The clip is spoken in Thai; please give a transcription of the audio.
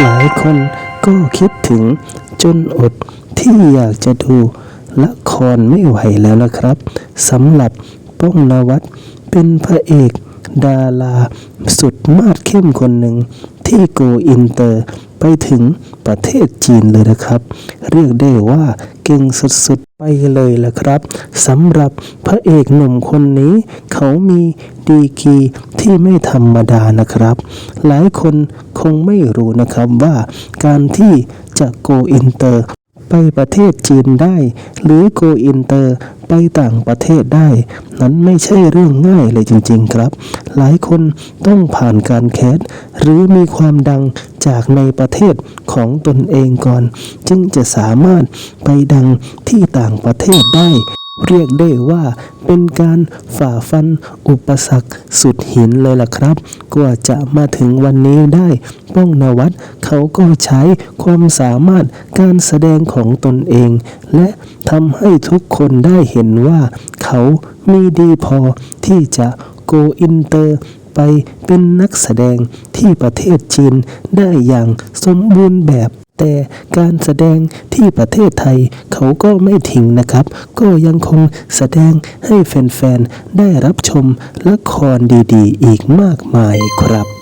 หลายคนก็คิดถึงจนอดที่อยากจะดูละครไม่ไหวแล้วนะครับสำหรับป้องนวัดเป็นพระเอกดาราสุดมาดเข้มคนหนึ่งที่โกอินเตอร์ไปถึงประเทศจีนเลยนะครับ เรียกได้ว่าเก่งสุด ไปเลยล่ะครับสำหรับพระเอกหนุ่มคนนี้ เขามีดีกีที่ไม่ธรรมดานะครับ หลายคนคงไม่รู้นะครับว่าการที่จะโกอินเตอร์ ไปประเทศจีนได้ หรือโกอินเตอร์ไปต่างประเทศได้ นั้นไม่ใช่เรื่องง่ายเลยจริง ๆ ครับ หลายคนต้องผ่านการแคสหรือมีความดังจากในประเทศของตนเองก่อน จึงจะสามารถไปดังที่ต่างประเทศได้ เรียกได้ว่าเป็นการฝ่าฟันอุปสรรคสุดหินเลยล่ะครับ กว่าจะมาถึงวันนี้ได้ ป้องนวัดเขาก็ใช้ความสามารถการแสดงของตนเอง และทำให้ทุกคนได้เห็นว่า เขามีดีพอที่จะโกอินเตอร์ไปเป็นนักแสดงที่ประเทศจีนได้อย่างสมบูรณ์แบบ แต่การแสดงที่ประเทศไทยเขาก็ไม่ทิ้งนะครับ ก็ยังคงแสดงให้แฟนๆ ได้รับชมละครดีๆ อีกมากมายครับ